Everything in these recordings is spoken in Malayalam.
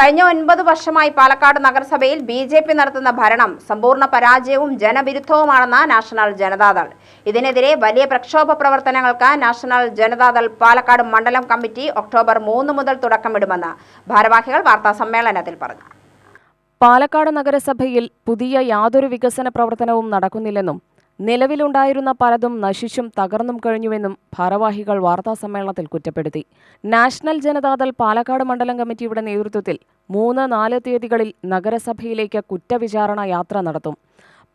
കഴിഞ്ഞ ഒൻപത് വർഷമായി പാലക്കാട് നഗരസഭയിൽ ബി ജെ പി നടത്തുന്ന ഭരണം സമ്പൂർണ പരാജയവും ജനവിരുദ്ധവുമാണെന്ന് നാഷണൽ ജനതാദൾ. ഇതിനെതിരെ വലിയ പ്രക്ഷോഭ പ്രവർത്തനങ്ങൾക്ക് നാഷണൽ ജനതാദൾ പാലക്കാട് മണ്ഡലം കമ്മിറ്റി ഒക്ടോബർ മൂന്ന് മുതൽ തുടക്കമിടുമെന്ന് ഭാരവാഹികൾ വാർത്താ സമ്മേളനത്തിൽ പറഞ്ഞു. പാലക്കാട് നഗരസഭയിൽ പുതിയ യാതൊരു വികസന പ്രവർത്തനവും നടക്കുന്നില്ലെന്നും നിലവിലുണ്ടായിരുന്ന പലതും നശിച്ചും തകർന്നും കഴിഞ്ഞുവെന്നും ഭാരവാഹികൾ വാർത്താസമ്മേളനത്തിൽ കുറ്റപ്പെടുത്തി. നാഷണൽ ജനതാദൾ പാലക്കാട് മണ്ഡലം കമ്മിറ്റിയുടെ നേതൃത്വത്തിൽ മൂന്ന് നാല് തീയതികളിൽ നഗരസഭയിലേക്ക് കുറ്റവിചാരണ യാത്ര നടത്തും.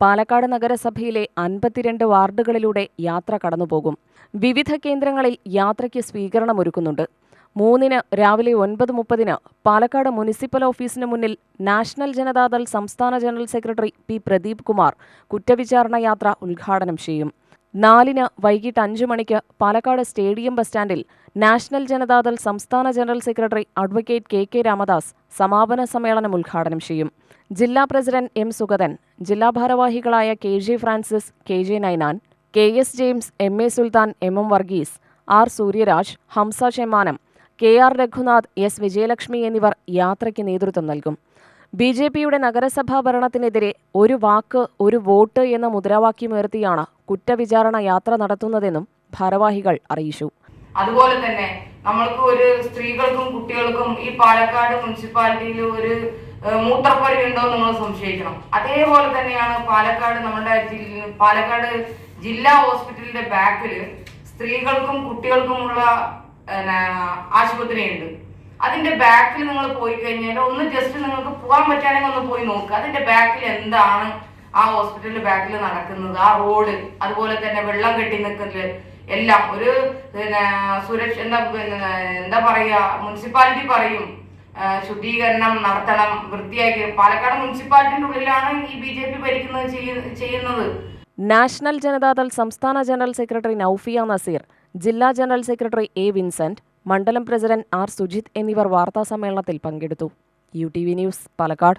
പാലക്കാട് നഗരസഭയിലെ അൻപത്തിരണ്ട് വാർഡുകളിലൂടെ യാത്ര കടന്നുപോകും. വിവിധ കേന്ദ്രങ്ങളിൽ യാത്രയ്ക്ക് സ്വീകരണമൊരുക്കുന്നുണ്ട്. മൂന്നിന് രാവിലെ ഒൻപത് മുപ്പതിന് പാലക്കാട് മുനിസിപ്പൽ ഓഫീസിന് മുന്നിൽ നാഷണൽ ജനതാദൾ സംസ്ഥാന general secretary P Pradeep Kumar കുറ്റവിചാരണ യാത്ര ഉദ്ഘാടനം ചെയ്യും. നാലിന് വൈകിട്ട് അഞ്ചു മണിക്ക് പാലക്കാട് സ്റ്റേഡിയം ബസ് സ്റ്റാൻഡിൽ നാഷണൽ ജനതാദൾ സംസ്ഥാന general secretary advocate K K Ramadas സമാപന സമ്മേളനം ഉദ്ഘാടനം ചെയ്യും. ജില്ലാ പ്രസിഡന്റ് എം സുഗതൻ ജില്ലാ ഭാരവാഹികളായ K J Francis K J Ninan K S James M A Sultan M M Varghese R Suryaraj Hamsa Chemmanam K R Raghunath S Vijayalakshmi എന്നിവർ യാത്രയ്ക്ക് നേതൃത്വം നൽകും. ബി ജെ പിയുടെ നഗരസഭാ ഭരണത്തിനെതിരെ ഒരു വാക്ക് ഒരു വോട്ട് എന്ന മുദ്രാവാക്യമുയർത്തിയാണ് കുറ്റവിചാരണ യാത്ര നടത്തുന്നതെന്നും ഭാരവാഹികൾ അറിയിച്ചു. അതുപോലെ തന്നെ നമ്മൾക്ക് ഒരു സ്ത്രീകൾക്കും കുട്ടികൾക്കും ഈ പാലക്കാട് മുനിസിപ്പാലിറ്റിയിൽ ഒരു മൂത്രപ്പൊരി ഉണ്ടോ എന്ന് നമ്മൾ സംശയിക്കണം. അതേപോലെ തന്നെയാണ് പാലക്കാട് നമ്മുടെ പാലക്കാട് ജില്ലാ ഹോസ്പിറ്റലിന്റെ ബാക്കിൽ സ്ത്രീകൾക്കും കുട്ടികൾക്കുമുള്ള ആശുപത്രിയുണ്ട്. അതിന്റെ ബാക്കിൽ നിങ്ങൾ പോയി കഴിഞ്ഞാൽ ഒന്ന് ജസ്റ്റ് നിങ്ങൾക്ക് പോകാൻ പറ്റുകയാണെങ്കിൽ ഒന്ന് പോയി നോക്കുക അതിന്റെ ബാക്കിൽ എന്താണ് ആ ഹോസ്പിറ്റലിന്റെ ബാക്കിൽ നടക്കുന്നത് ആ റോഡ് അതുപോലെ തന്നെ വെള്ളം കെട്ടി നിൽക്കൽ എല്ലാം. ഒരു പിന്നെ സുരക്ഷ എന്താ എന്താ പറയാ മുനിസിപ്പാലിറ്റി പറയും ശുദ്ധീകരണം നടത്തണം വൃത്തിയാക്കി. പാലക്കാട് മുനിസിപ്പാലിറ്റിന്റെ ഉള്ളിലാണ് ഈ ബി ജെ പി ഭരിക്കുന്നത് ചെയ്യ- ചെയ്യുന്നത്. നാഷണൽ ജനതാദൾ സംസ്ഥാന ജനറൽ സെക്രട്ടറി നൌഫിയ നസീർ ജില്ലാ ജനറൽ സെക്രട്ടറി എ വിൻസെന്റ് മണ്ഡലം പ്രസിഡന്റ് ആർ സുജിത് എന്നിവർ വാർത്താസമ്മേളനത്തിൽ പങ്കെടുത്തു. U T V news Palakkad.